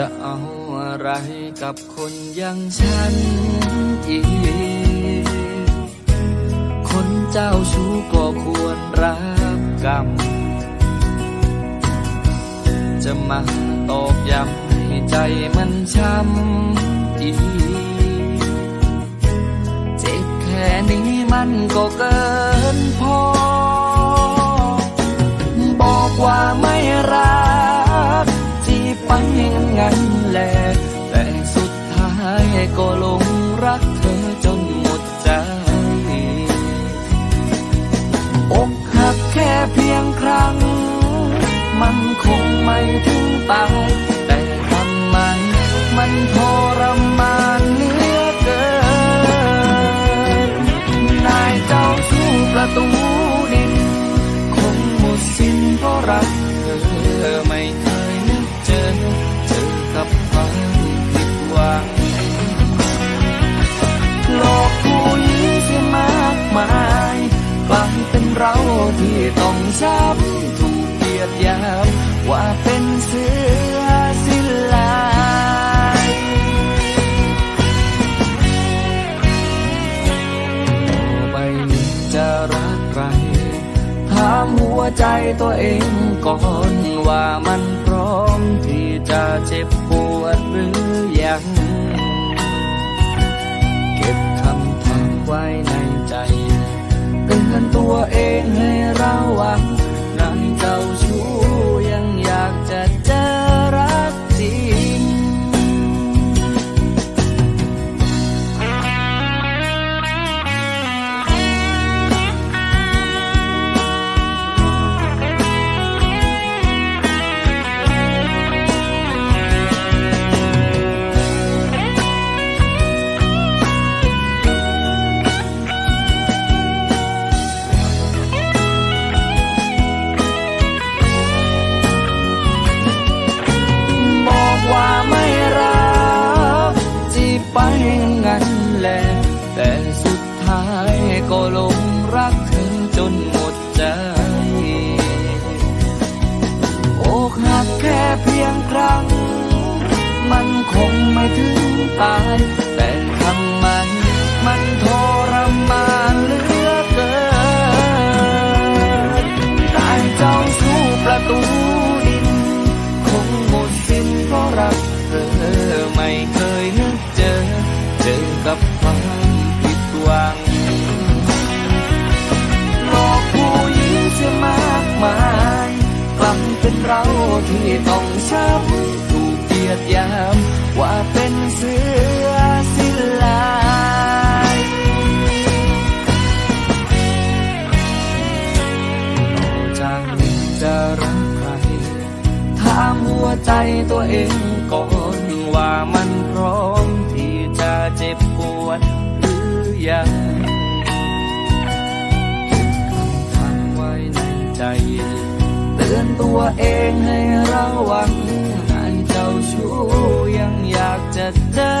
จะเอาอะไรกับคนอย่างฉันอีก คนเจ้าชู้ก็ควรรับกรรม จะมาตอกย้ำให้ใจมันช้ำอีก เจ็บแค่นี้มันก็เกินพอ บอกว่าไม่รักจีบไป งั้นแหละแต่สุดท้ายก็ลงรักเธอจนหมดใจ อกหักแค่เพียงครั้ง มันคงไม่ถึงตายแต่ทำไมมันทร ว่าเป็นเสือสิลายต่อไปนี้จะรักใครถามหัวใจตัวเองก่อนว่า ท้ายก็หลงรักเธอจนหมดใจ อกหักแค่เพียงครั้ง มันคงไม่ถึงตาย ที่ต้องช้ำถูกเกียดยาม ว่าเป็นเสือสิลายต่อจากนี้จะรักใครถามหัวใจตัวเองก่อนว่ามันพร้อมที่จะเจ็บปวดหรือยัง ตัวเองให้ระวังงานเจ้าชู้ยังอยากจะเจอ